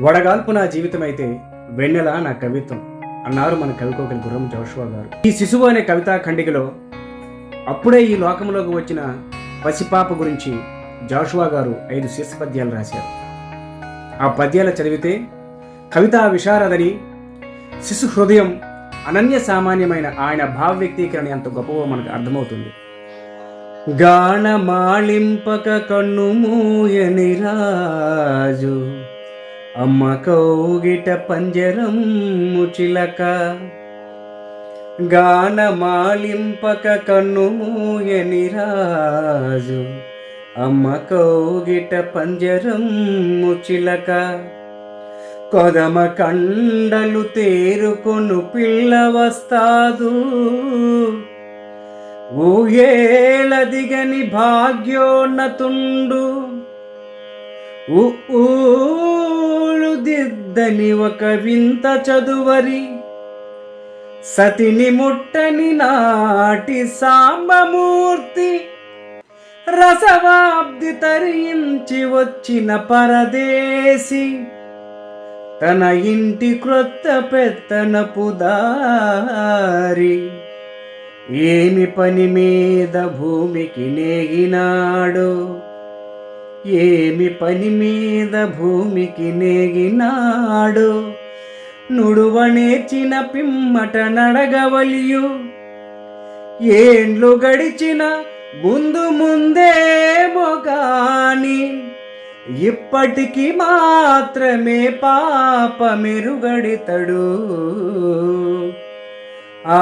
వడగాల్పు నా జీవితమైతే వెన్నెల నా కవిత్వం అన్నారు మన కవికోకలి గుర్రం జోషువా గారు. ఈ శిశువు అనే కవితా ఖండికలో అప్పుడే ఈ లోకంలోకి వచ్చిన పసిపాప గురించి జాషువా గారు ఐదు శీర్ష పద్యాలు రాశారు. ఆ పద్యాలు చదివితే కవితా విశారదని శిశు హృదయం అనన్య సామాన్యమైన ఆయన భావ వ్యక్తీకరణ ఎంత గొప్పవో మనకు అర్థమవుతుంది. గానమాళింపక కన్ను మూయని రాజు అమ్మ కౌగిట పంజరం ముచిలక గానమాలింపక కన్ను మూయని రాజు. అమ్మ కౌగిట పంజరం ముచిలక కొదమ కండలు తేరుకొను పిల్ల వస్తాదు. ఊయేల దిగని భాగ్యోన్నతుండు ఊ- దిద్దని ఒక వింత చదువరి. సతిని ముట్టని నాటి సాంబమూర్తి. రసవాబ్ది తరించి వచ్చిన పరదేశి. తన ఇంటి క్రొత్త పెత్తనపు దారి. ఏమి పని మీద భూమికి నేగినాడు. ఏమి పని మీద భూమికి నేగినాడు? నుడువ నేర్చిన పిమ్మట నడగవలియు. ఏండ్లు గడిచిన ముందు ముందే మొగాని ఇప్పటికి మాత్రమే పాప మెరుగడితడు ఆ